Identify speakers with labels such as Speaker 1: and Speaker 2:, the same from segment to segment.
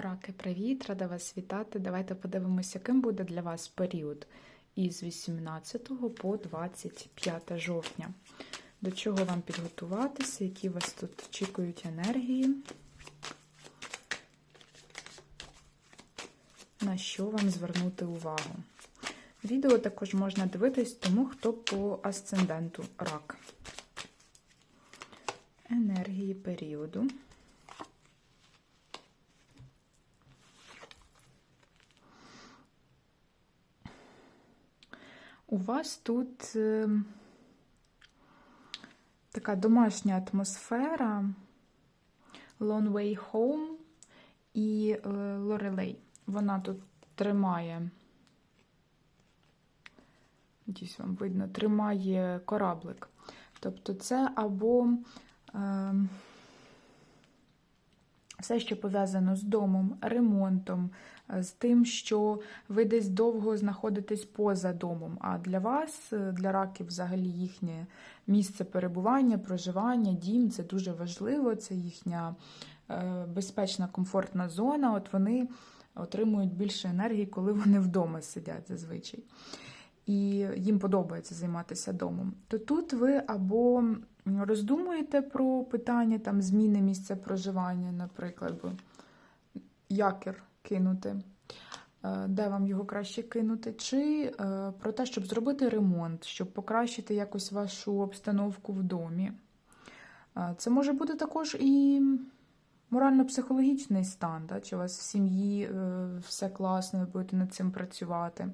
Speaker 1: Раки, привіт! Рада вас вітати. Давайте подивимося, яким буде для вас період із 18 по 25 жовтня. До чого вам підготуватися, які вас тут очікують енергії, на що вам звернути увагу. Відео також можна дивитись тому, хто по асценденту рак. Енергії періоду. У вас тут е, така домашня атмосфера Long Way Home і е, Lorelei. Вона тут тримає, десь вам видно, тримає кораблик. Тобто це або е, все, що пов'язано з домом, ремонтом, з тим, що ви десь довго знаходитесь поза домом. А для вас, для раків, взагалі, їхнє місце перебування, проживання, дім це дуже важливо, це їхня е, безпечна, комфортна зона. От вони отримують більше енергії, коли вони вдома сидять зазвичай. І їм подобається займатися домом. То тут ви або роздумуєте про питання там зміни місця проживання, наприклад, якір кинути, де вам його краще кинути, чи про те, щоб зробити ремонт, щоб покращити якось вашу обстановку в домі. Це може бути також і морально-психологічний стан, да? чи у вас в сім'ї все класно, ви будете над цим працювати.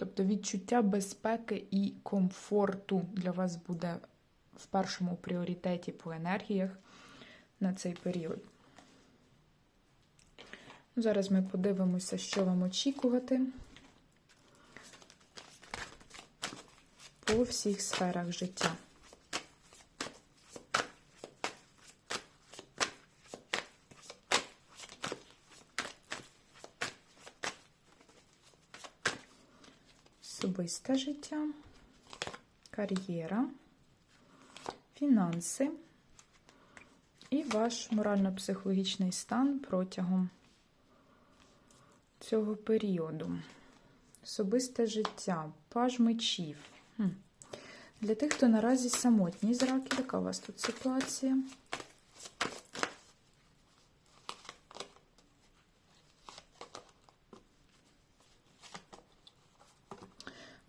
Speaker 1: Тобто відчуття безпеки і комфорту для вас буде в першому пріоритеті по енергіях на цей період. Зараз ми подивимося, що вам очікувати по всіх сферах життя. Особисте життя, кар'єра, фінанси і ваш морально-психологічний стан протягом цього періоду. Особисте життя, паж мечів. Для тих, хто наразі самотній з раків, яка у вас тут ситуація?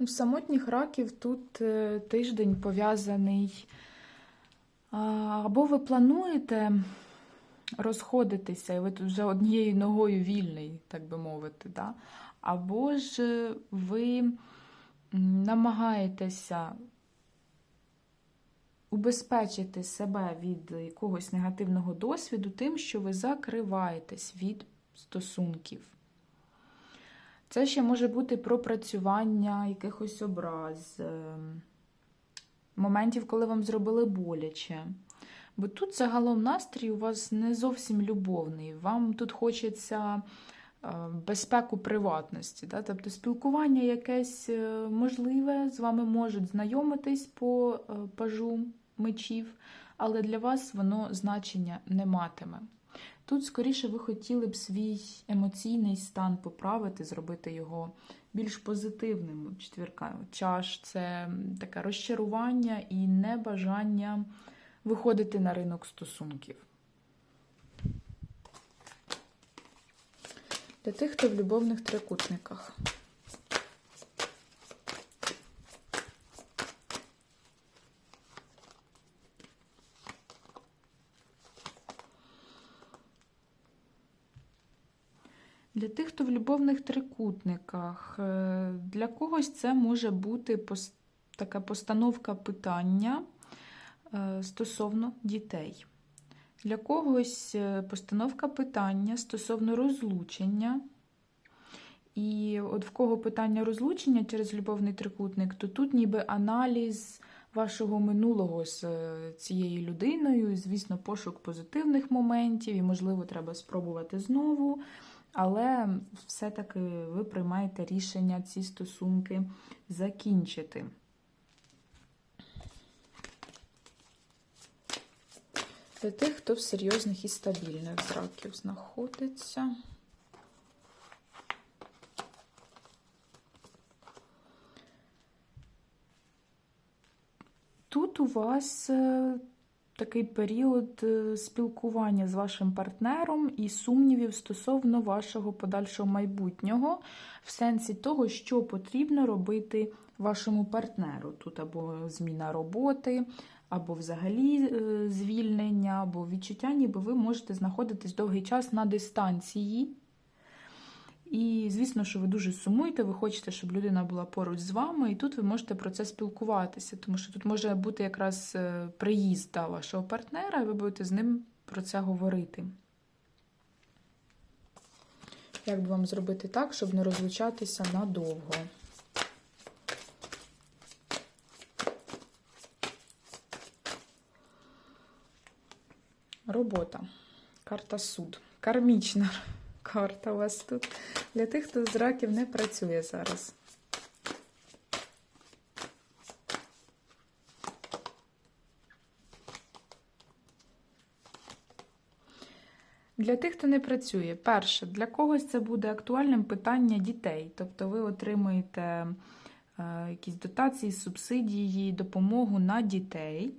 Speaker 1: У самотніх раків тут тиждень пов'язаний. Або ви плануєте розходитися, і ви тут вже однією ногою вільний, так би мовити. Да? Або ж ви намагаєтеся убезпечити себе від якогось негативного досвіду, тим, що ви закриваєтесь від стосунків. Це ще може бути пропрацювання якихось образ, моментів, коли вам зробили боляче. Бо тут загалом настрій у вас не зовсім любовний. Вам тут хочеться безпеку приватності. Да? Тобто спілкування якесь можливе, з вами можуть знайомитись по пажу мечів, але для вас воно значення не матиме. Тут, скоріше, ви хотіли б свій емоційний стан поправити, зробити його більш позитивним. Четвірка чаш це таке розчарування і небажання виходити на ринок стосунків. Для тих, хто в любовних трикутниках. Для тих, хто в любовних трикутниках, для когось це може бути така постановка питання стосовно дітей. Для когось постановка питання стосовно розлучення. І от в кого питання розлучення через любовний трикутник, то тут ніби аналіз вашого минулого з цією людиною, звісно, пошук позитивних моментів, і, можливо, треба спробувати знову. Але все-таки ви приймаєте рішення ці стосунки закінчити. Для тих, хто в серйозних і стабільних зраків знаходиться. Тут у вас е, такий період е, спілкування з вашим партнером і сумнівів стосовно вашого подальшого майбутнього, в сенсі того, що потрібно робити вашому партнеру. Тут або зміна роботи, або взагалі е, звільнення, або відчуття, ніби ви можете знаходитись довгий час на дистанції. І, звісно, що ви дуже сумуєте, ви хочете, щоб людина була поруч з вами, і тут ви можете про це спілкуватися, тому що тут може бути якраз е, приїзд да, вашого партнера, і ви будете з ним про це говорити. Як би вам зробити так, щоб не розлучатися надовго? Робота. Карта суд. Кармічна карта у вас тут. Для тих, хто з раків не працює зараз. Для тих, хто не працює, перше, для когось це буде актуальним питання дітей. Тобто ви отримуєте е, якісь дотації, субсидії, допомогу на дітей.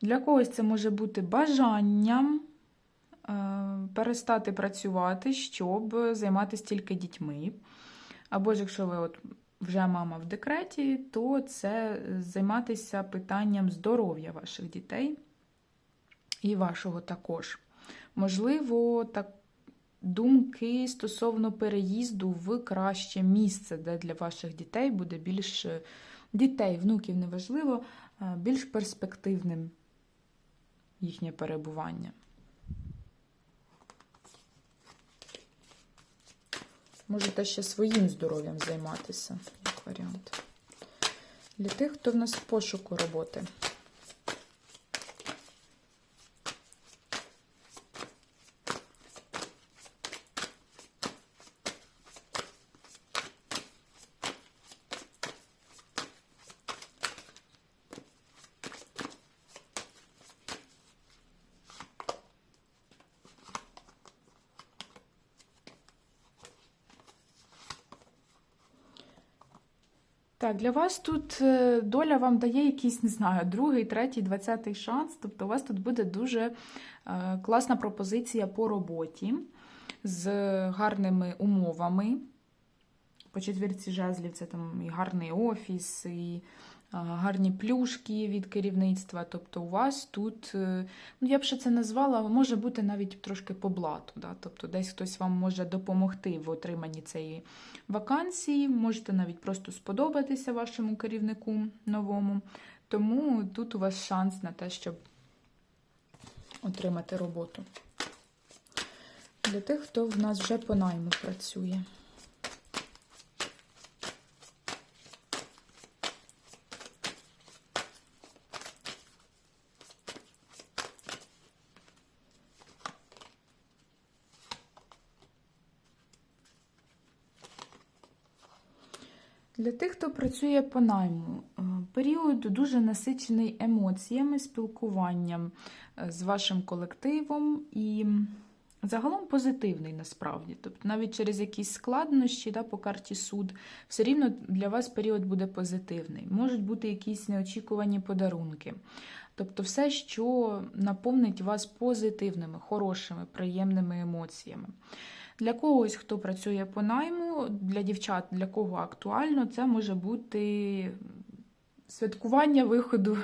Speaker 1: Для когось це може бути бажанням перестати працювати, щоб займатися тільки дітьми. Або ж якщо ви от вже мама в декреті, то це займатися питанням здоров'я ваших дітей і вашого також. Можливо, так, думки стосовно переїзду в краще місце, де для ваших дітей буде більш дітей, внуків неважливо, е, більш перспективним їхнє перебування. Можете ще своїм здоров'ям займатися, як варіант. Для тих, хто в нас в пошуку роботи. Так, для вас тут е, доля вам дає якийсь, не знаю, другий, третій, двадцятий шанс. Тобто у вас тут буде дуже е, класна пропозиція по роботі з гарними умовами. По четвірці жезлів це там і гарний офіс, і гарні плюшки від керівництва. Тобто у вас тут, е, ну я б ще це назвала, може бути навіть трошки по блату. Да? Тобто десь хтось вам може допомогти в отриманні цієї вакансії, можете навіть просто сподобатися вашому керівнику новому. Тому тут у вас шанс на те, щоб отримати роботу. Для тих, хто в нас вже по найму працює. Для тих, хто працює по найму, е, період дуже насичений емоціями, спілкуванням е, з вашим колективом і загалом позитивний насправді. Тобто навіть через якісь складнощі да, по карті суд, все рівно для вас період буде позитивний. Можуть бути якісь неочікувані подарунки. Тобто все, що наповнить вас позитивними, хорошими, приємними емоціями. Для когось, хто працює по найму, для дівчат, для кого актуально, це може бути святкування виходу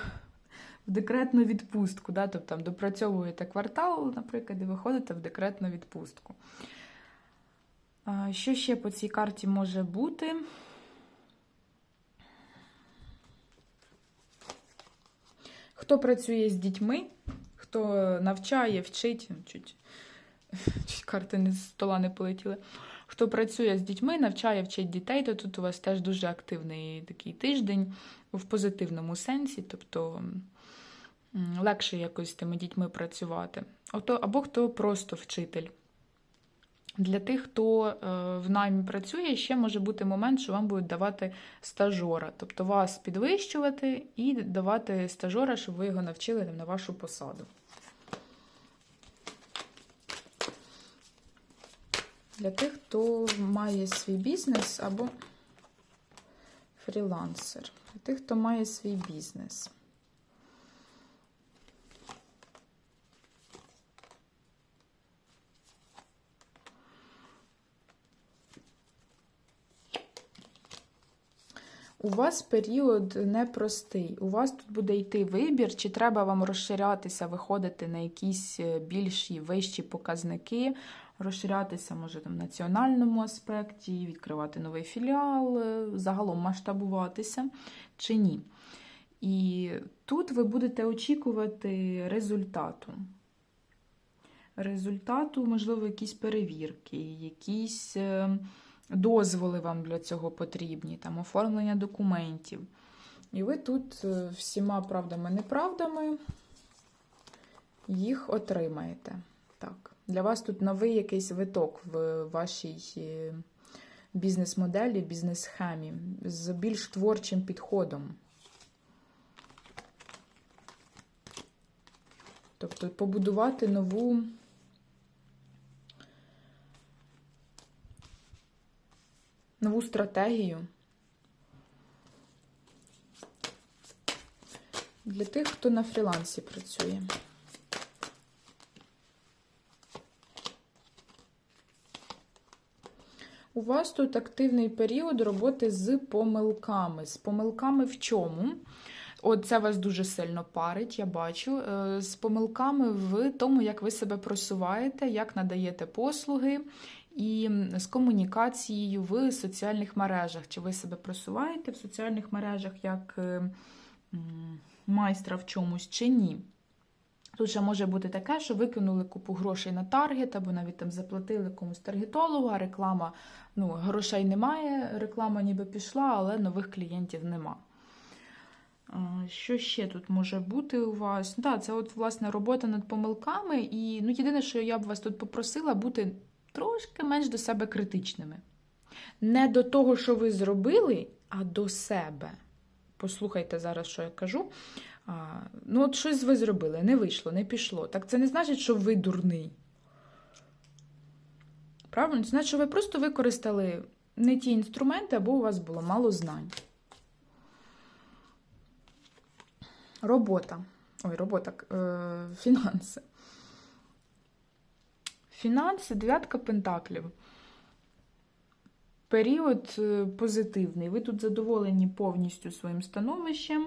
Speaker 1: в декретну відпустку. Да? Тобто там допрацьовуєте квартал, наприклад, і виходите в декретну відпустку. Що ще по цій карті може бути? Хто працює з дітьми, хто навчає, вчить, чуть карти не з стола не полетіли. Хто працює з дітьми, навчає, вчить дітей, то тут у вас теж дуже активний такий тиждень в позитивному сенсі, тобто легше якось з тими дітьми працювати. Або хто просто вчитель. Для тих, хто е, в наймі працює, ще може бути момент, що вам будуть давати стажора, тобто вас підвищувати і давати стажора, щоб ви його навчили на вашу посаду. Для тих, хто має свій бізнес або фрілансер. Для тих, хто має свій бізнес. У вас період непростий. У вас тут буде йти вибір, чи треба вам розширятися, виходити на якісь е, більші вищі показники, розширятися, може, там, в національному аспекті, відкривати новий філіал, е, загалом масштабуватися чи ні. І тут ви будете очікувати результату. Результату, можливо, якісь перевірки, якісь е, дозволи вам для цього потрібні, там оформлення документів. І ви тут е, всіма правдами-неправдами їх отримаєте. Так. Для вас тут новий якийсь виток в вашій е, бізнес-моделі, бізнес-схемі з більш творчим підходом. Тобто побудувати нову нову стратегію для тих, хто на фрілансі працює. У вас тут активний період роботи з помилками. З помилками в чому? От це вас дуже сильно парить, я бачу. Е, З помилками в тому, як ви себе просуваєте, як надаєте послуги, і з комунікацією в соціальних мережах. Чи ви себе просуваєте в соціальних мережах як е, майстра в чомусь, чи ні? Тут ще може бути таке, що викинули купу грошей на таргет, або навіть там заплатили комусь таргетологу, а реклама, ну, грошей немає, реклама ніби пішла, але нових клієнтів нема. Що ще тут може бути у вас? Так, да, це от, власне, робота над помилками. І ну, єдине, що я б вас тут попросила, бути трошки менш до себе критичними. Не до того, що ви зробили, а до себе. Послухайте зараз, що я кажу. А, Ну, от щось ви зробили, не вийшло, не пішло. Так це не значить, що ви дурний. Правильно? Це значить, що ви просто використали не ті інструменти, або у вас було мало знань. Робота. Ой, робота, е, фінанси. Фінанси, дев'ятка пентаклів. Період е, позитивний. Ви тут задоволені повністю своїм становищем.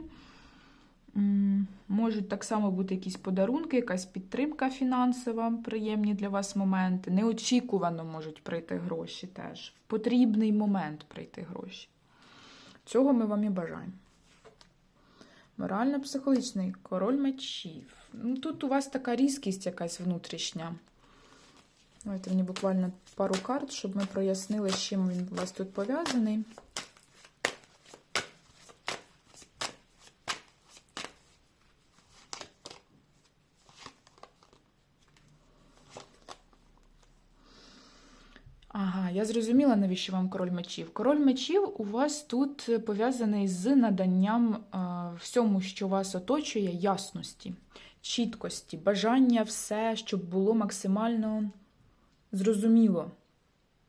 Speaker 1: Можуть так само бути якісь подарунки, якась підтримка фінансова, приємні для вас моменти. Неочікувано можуть прийти гроші теж. В потрібний момент прийти гроші. Цього ми вам і бажаємо. Морально-психологічний король мечів. Ну, Тут у вас така різкість якась внутрішня. Давайте мені буквально пару карт, щоб ми прояснили, з чим він у вас тут пов'язаний. Ага, я зрозуміла, навіщо вам король мечів. Король мечів у вас тут пов'язаний з наданням е, всьому, що вас оточує, ясності, чіткості, бажання все, щоб було максимально зрозуміло.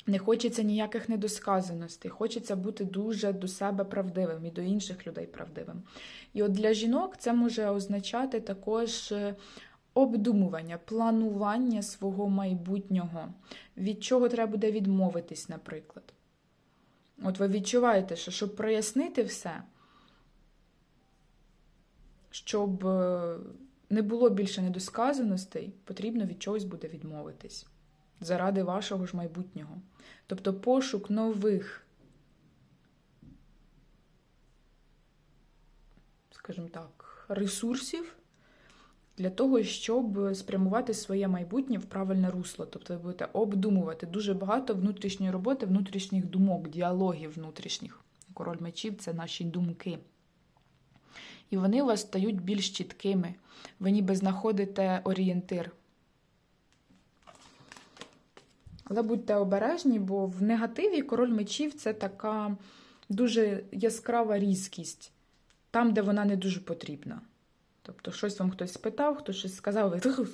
Speaker 1: Не хочеться ніяких недосказаностей, хочеться бути дуже до себе правдивим і до інших людей правдивим. І от для жінок це може означати також обдумування, планування свого майбутнього, від чого треба буде відмовитись, наприклад. От ви відчуваєте, що щоб прояснити все, щоб е, не було більше недосказаностей, потрібно від чогось буде відмовитись заради вашого ж майбутнього. Тобто пошук нових, скажімо так, ресурсів для того, щоб спрямувати своє майбутнє в правильне русло. Тобто ви будете обдумувати дуже багато внутрішньої роботи, внутрішніх думок, діалогів внутрішніх. Король мечів це наші думки. І вони у вас стають більш чіткими. Ви ніби знаходите орієнтир. Але будьте обережні, бо в негативі король мечів це така дуже яскрава різкість, там, де вона не дуже потрібна. Тобто, щось вам хтось спитав, хтось щось сказав, ви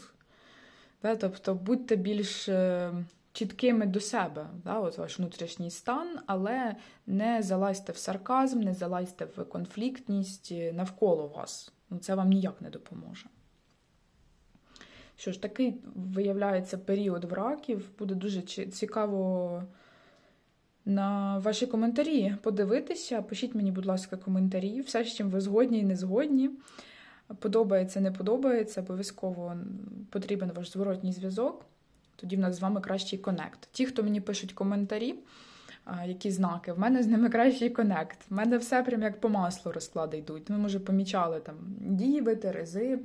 Speaker 1: да? тобто будьте більш е, чіткими до себе, да? от ваш внутрішній стан, але не залазьте в сарказм, не залазьте в конфліктність е, навколо вас. Ну, Це вам ніяк не допоможе. Що ж, такий виявляється період в раків, буде дуже цікаво на ваші коментарі подивитися. Пишіть мені, будь ласка, коментарі, все, з чим ви згодні і не згодні. Подобається, не подобається, обов'язково потрібен ваш зворотній зв'язок. Тоді в нас з вами кращий конект. Ті, хто мені пишуть коментарі, які знаки, в мене з ними кращий конект. В мене все прям як по маслу розклади йдуть. Ми, може, помічали там діви, терези,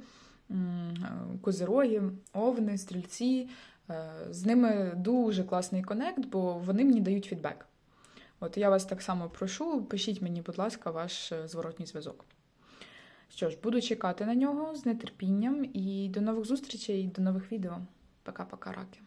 Speaker 1: козироги, овни, стрільці. Е, З ними дуже класний конект, бо вони мені дають фідбек. От я вас так само прошу, пишіть мені, будь ласка, ваш е, зворотній зв'язок. Що ж, буду чекати на нього з нетерпінням і до нових зустрічей, до нових відео. Пока-пока, раки.